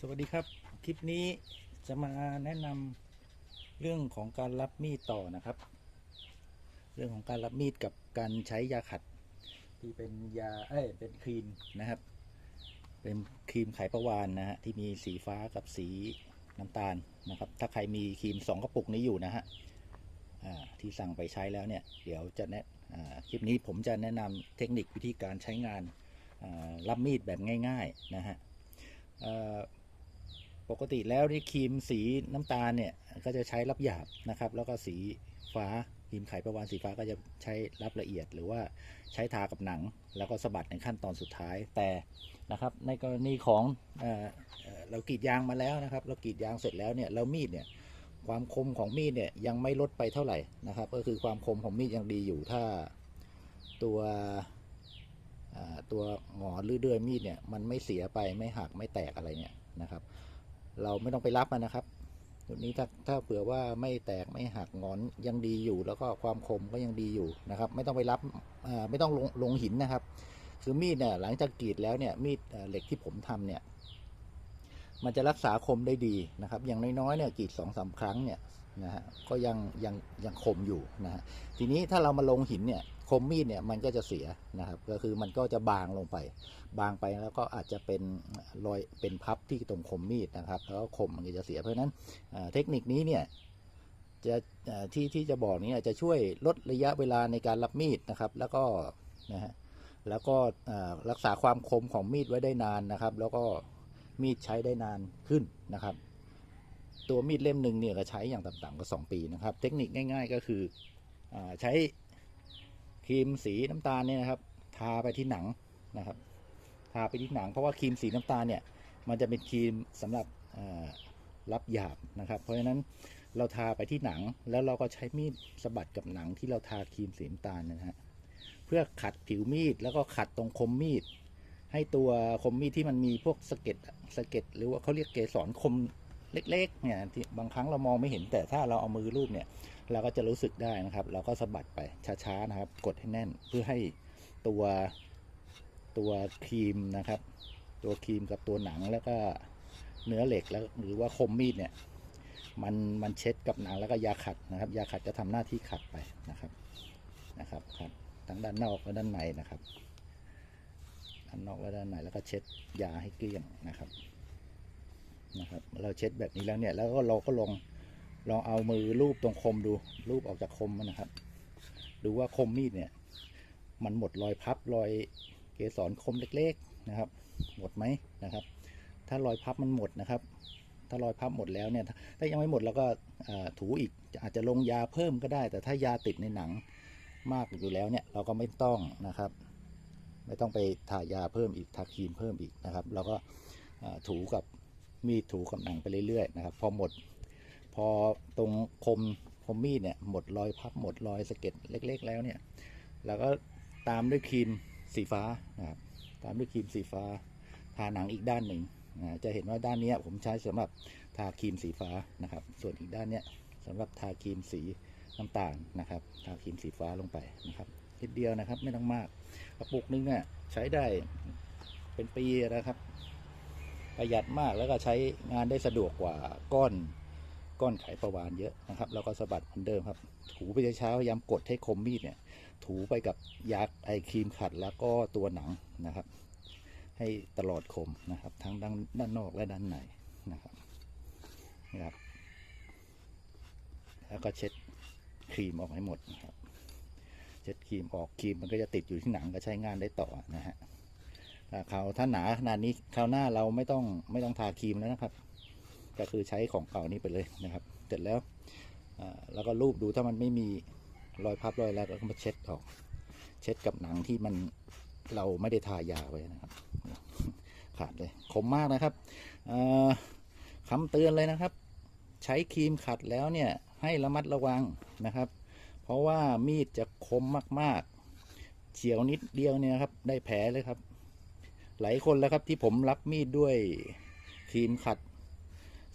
สวัสดีครับ คลิปนี้จะมาแนะนำเรื่องของการรับมีดต่อนะครับ เรื่องของการรับมีดกับการใช้ยาขัด ที่เป็นยาเอ้ยเป็นครีมนะครับ เป็นครีมไขประวานนะฮะที่มีสีฟ้ากับสีน้ำตาลนะครับ ถ้าใครมีครีมสองกระปุกนี้อยู่นะฮะที่สั่งไปใช้แล้วเนี่ย เดี๋ยวจะแนะคลิปนี้ผมจะแนะนำเทคนิควิธีการใช้งานรับมีดแบบง่าย ๆ นะฮะ ปกติแล้วที่ครีมสีน้ำตาลเนี่ยก็จะใช้รับหยาบนะครับ แล้วก็สีฟ้าครีมไขประวานสีฟ้าก็จะใช้รับละเอียด หรือว่าใช้ทากับหนัง แล้วก็สะบัดในขั้นตอนสุดท้ายแต่นะครับ ในกรณีของเออเออเรากรีดยางมาแล้วนะครับ เรากรีดยางเสร็จแล้วเนี่ยเรามีดเนี่ยความคมของมีดเนี่ยยังไม่ลดไปเท่าไหร่นะครับ ก็คือความคมของมีดยังดีอยู่ถ้าตัวตัวหงอนหรือเดือยมีดเนี่ยมันไม่เสียไปไม่หักไม่แตกอะไรเนี่ยนะครับ เราไม่ต้องไปรับมันนะครับตัวนี้ถ้าถ้าเผื่อว่าไม่แตกไม่หักงอนยังดีอยู่ แล้วก็ความคมก็ยังดีอยู่นะครับ ไม่ต้องไปรับไม่ต้องลงลงหินนะครับ คือมีดเนี่ยหลังจากกรีดแล้วเนี่ยมีดเอ่อเหล็กที่ผมทำเนี่ย มันจะรักษาคมได้ดีนะครับ อย่างน้อยๆเนี่ยกรีดสองสามครั้งเนี่ยนะฮะก็ยังยังยังคมอยู่นะฮะทีนี้ถ้าเรามาลงหินเนี่ย คมมีดเนี่ยมันก็จะเสียนะครับ ก็คือมันก็จะบางลงไป บางไปแล้วก็อาจจะเป็นรอยเป็นพับที่ตรงคมมีดนะครับ แล้วคมมันก็จะเสียเพราะฉะนั้นเทคนิคนี้เนี่ยจะที่ที่จะบอกนี้จะช่วยลดระยะเวลาในการรับมีดนะครับ แล้วก็นะฮะแล้วก็รักษาความคมของมีดไว้ได้นานนะครับ แล้วก็มีดใช้ได้นานขึ้นนะครับ ตัวมีดเล่มหนึ่งเนี่ยก็ใช้อย่างต่ำๆก็สองปีนะครับ เทคนิคง่าย ๆ ก็คืออใช้ ครีมสีน้ำตาลเนี่ยนะครับ ทาไปที่หนังนะครับ ทาไปที่หนัง เพราะว่าครีมสีน้ำตาลเนี่ย มันจะเป็นครีมสำหรับรับหยาบนะครับ เพราะฉะนั้นเราทาไปที่หนัง แล้วเราก็ใช้มีดสะบัดกับหนังที่เราทาครีมสีน้ำตาลนะฮะเพื่อขัดผิวมีดแล้วก็ขัดตรงคมมีดให้ตัวคมมีดที่มันมีพวกสะเก็ดสะเก็ดหรือว่าเขาเรียกเกสรคม เล็กๆเนี่ยที่บางครั้งเรามองไม่เห็นแต่ถ้าเราเอามือรูปเนี่ย เราก็จะรู้สึกได้นะครับ เราก็สะบัดไปช้าๆนะครับ กดให้แน่นเพื่อให้ตัวตัวครีมนะครับ ตัวครีมกับตัวหนังแล้วก็เนื้อเหล็กแล้วหรือว่าคมมีดเนี่ยมันมันเช็ดกับหนังแล้วก็ยาขัดนะครับ ยาขัดจะทำหน้าที่ขัดไปนะครับนะครับครับทั้งด้านนอกและด้านในนะครับด้านนอกและด้านในแล้วก็เช็ดยาให้เกลี้ยงนะครับ นะครับ เราเช็ดแบบนี้แล้วเนี่ย แล้วก็เราก็ลองลองเอามือลูบตรงคมดูลูบออกจากคมมันนะครับ ดูว่าคมมีดเนี่ย มันหมดรอยพับรอยเกสรคมเล็กๆนะครับ หมดไหมนะครับ ถ้ารอยพับมันหมดนะครับ ถ้ารอยพับหมดแล้วเนี่ย ถ้ายังไม่หมดเราก็ถูอีกอาจจะลงยาเพิ่มก็ได้ แต่ถ้ายาติดในหนังมากอยู่แล้วเนี่ยเราก็ไม่ต้องนะครับ ไม่ต้องไปทายาเพิ่มอีกทาครีมเพิ่มอีกนะครับ เราก็ถูกับ มีดถูกับหนังไปเรื่อยๆนะครับ พอหมด พอตรงคมคมมีดเนี่ยหมดรอยพับหมดรอยสะเก็ดเล็ก ๆ แล้วเนี่ยเราก็ตามด้วยครีมสีฟ้านะครับตามด้วยครีมสีฟ้า ทาหนังอีกด้านหนึ่งนะจะเห็นว่าด้านนี้ผมใช้สำหรับทาครีมสีฟ้านะครับ ส่วนอีกด้านเนี้ยสำหรับทาครีมสีน้ำตาลนะครับ ทาครีมสีฟ้าลงไปนะครับนิดเดียวนะครับไม่ต้องมากกระปุกนึงเนี่ยใช้ได้เป็นปีนะครับ ประหยัดมากแล้วก็ใช้งานได้สะดวกกว่าก้อนก้อนไขประวานเยอะนะครับ แล้วก็สะบัดเหมือนเดิมครับ ถูไปเช้าพยายามกดให้คมมีดเนี่ย ถูไปกับยาไอครีมขัดแล้วก็ตัวหนังนะครับ ให้ตลอดคมนะครับ ทั้งด้านด้านนอกและด้านในนะครับนะครับ แล้วก็เช็ดครีมออกให้หมดนะครับ เช็ดครีมออกครีมมันก็จะติดอยู่ที่หนังก็ใช้งานได้ต่อนะฮะ เขาถ้าหนาขนาดนี้คราวหน้าเราไม่ต้องไม่ต้องทาครีมแล้วนะครับ ก็คือใช้ของเก่านี้ไปเลยนะครับ เสร็จแล้วแล้วก็รูปดูถ้ามันไม่มีรอยพับรอยแล้วเราก็มาเช็ดออก เช็ดกับหนังที่มันเราไม่ได้ทายาไว้นะครับ ขาดเลยคมมากนะครับคำเตือนเลยนะครับ ใช้ครีมขัดแล้วเนี่ยให้ระมัดระวังนะครับ เพราะว่ามีดจะคมมากๆเฉียวนิดเดียวเนี่ยครับ ได้แผลเลยครับ หลายคนแล้วครับที่ผมรับมีดด้วยครีมขัด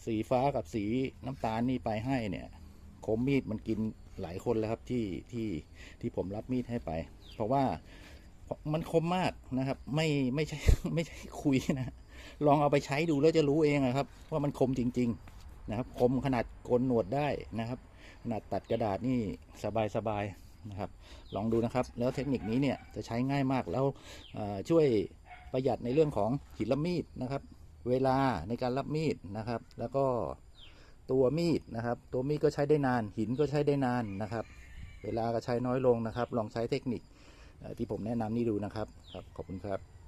สีฟ้ากับสีน้ำตาลนี่ไปให้เนี่ยคมมีดมันกินหลายคนแล้วครับที่ที่ที่ผมรับมีดให้ไป เพราะว่ามันคมมากนะครับ ไม่ไม่ใช่ไม่ใช่คุยนะ ลองเอาไปใช้ดูแล้วจะรู้เองอะครับ ว่ามันคมจริง ๆนะครับ คมขนาดโกนหนวดได้นะครับ ขนาดตัดกระดาษนี่สบายๆนะครับ ลองดูนะครับ แล้วเทคนิคนี้เนี่ยจะใช้ง่ายมากแล้วช่วย ประหยัดในเรื่องของหินละมีดนะครับ เวลาในการรับมีดนะครับ แล้วก็ตัวมีดนะครับ ตัวมีดก็ใช้ได้นาน หินก็ใช้ได้นานนะครับ เวลาก็ใช้น้อยลงนะครับ ลองใช้เทคนิคที่ผมแนะนำนี่ดูนะครับครับขอบคุณครับ